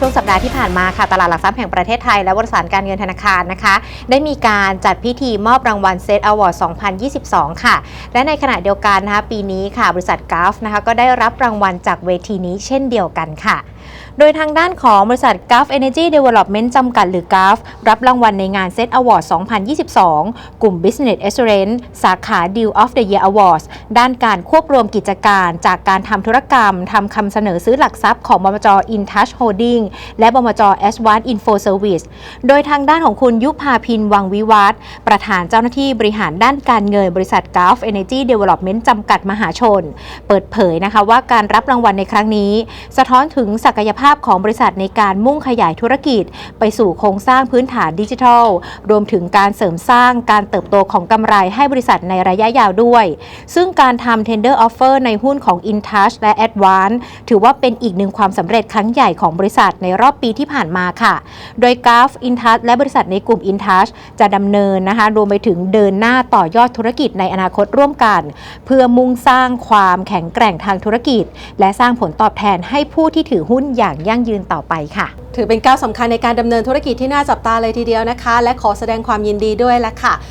ช่วงสัปดาห์ที่ผ่านมาค่ะตลาดหลักทรัพย์แห่งประเทศไทยและบริษัทการเงินธนาคารนะคะ ได้มีการจัดพิธีมอบรางวัลเซตอวอร์ด 2022 ค่ะ และในขณะเดียวกันนะคะปีนี้ค่ะบริษัทก u f นะคะก็ได้รับรางวัลจากเวทีนี้เช่นเดียวกันค่ะ โดยทางด้านของบริษัท g u f Energy Development จำกัดหรือ g u f รับรางวัลในงาน Set Award 2022 กลุ่ม Business Excellence สาขา Deal of the Year Awards ด้านการควบรวมกิจการจากการทำธุรกรรมทำคำเสนอซื้อหลักทรัพย์ของบมจ InTouch Holding และบมจ Advanced Info Service โดยทางด้านของคุณยุพาพินวังวิวัฒน์ประธานเจ้าหน้าที่บริหารด้านการเงินบริษัท Gulf Energy Development จำกัดมหาชน เปิดเผยนะคะว่าการรับรางวัลในครั้งนี้ สะท้อนถึงศักยภาพของบริษัทในการมุ่งขยายธุรกิจ ไปสู่โครงสร้างพื้นฐานดิจิทัล รวมถึงการเสริมสร้างการเติบโตของกำไรให้บริษัทในระยะยาวด้วย ซึ่งการทำ tender offer ในหุ้นของ InTouch และ Advance ถือว่าเป็นอีกหนึ่งความสำเร็จครั้งใหญ่ของบริษัทในรอบปีที่ผ่านมาค่ะ โดย g u f InTouch และบริษัทในกลุ่ม InTouch จะดำเนินนะคะรวมไปถึงเดินหน้าต่อยอดธุรกิจในอนาคตร่วมกัน เพื่อมุ่งสร้างความแข็งแกร่งทางธุรกิจ และสร้างผลตอบแทนให้ผู้ที่ถือหุ้นอย่างยั่งยืนต่อไปค่ะ ถือเป็นก้าวสำคัญในการดำเนินธุรกิจที่น่าจับตาเลยทีเดียวนะคะ และขอแสดงความยินดีด้วยละค่ะ